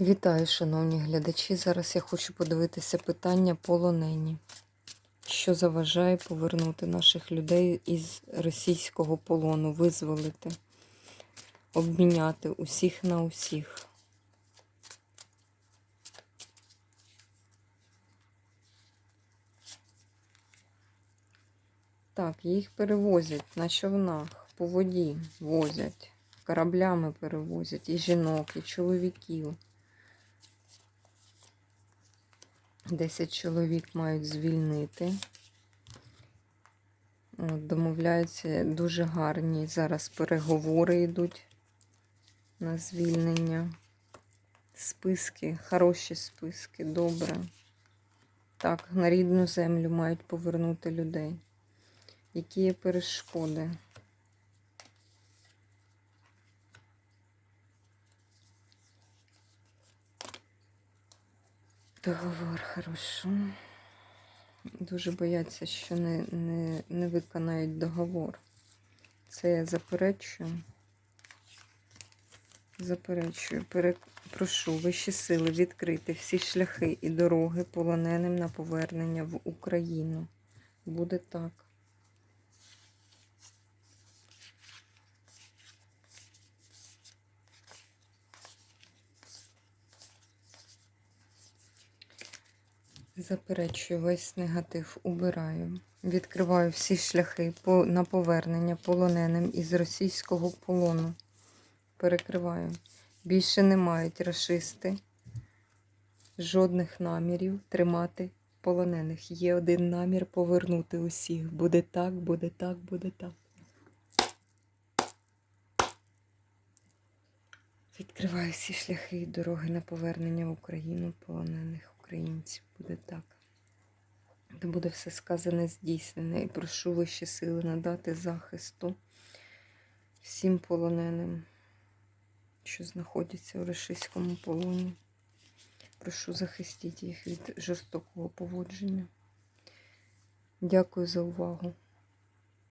Вітаю, шановні глядачі. Зараз я хочу подивитися питання полонені. Що заважає повернути наших людей із російського полону, визволити, обміняти усіх на усіх. Так, їх перевозять на човнах, по воді возять, кораблями перевозять і жінок, і чоловіків. 10 чоловік мають звільнити. От, домовляються дуже гарні. Зараз переговори йдуть на звільнення. Списки, хороші списки, добре. Так, на рідну землю мають повернути людей. Які є перешкоди? Договор хорошо. Дуже бояться, що не, не, не виконають договор. Це я заперечую. Заперечую, Пере... прошу вищі сили відкрити всі шляхи і дороги полоненим на повернення в Україну. Буде так. Заперечую весь негатив, убираю. Відкриваю всі шляхи на повернення полоненим із російського полону. Перекриваю. Більше не мають расисти жодних намірів тримати полонених. Є один намір повернути усіх. Буде так, буде так, буде так. Відкриваю всі шляхи і дороги на повернення в Україну полонених українців. Буде так. Де буде все сказане, здійснене. І прошу вищі сили надати захисту всім полоненим, що знаходяться у рашистському полоні. Прошу захистіть їх від жорстокого поводження. Дякую за увагу.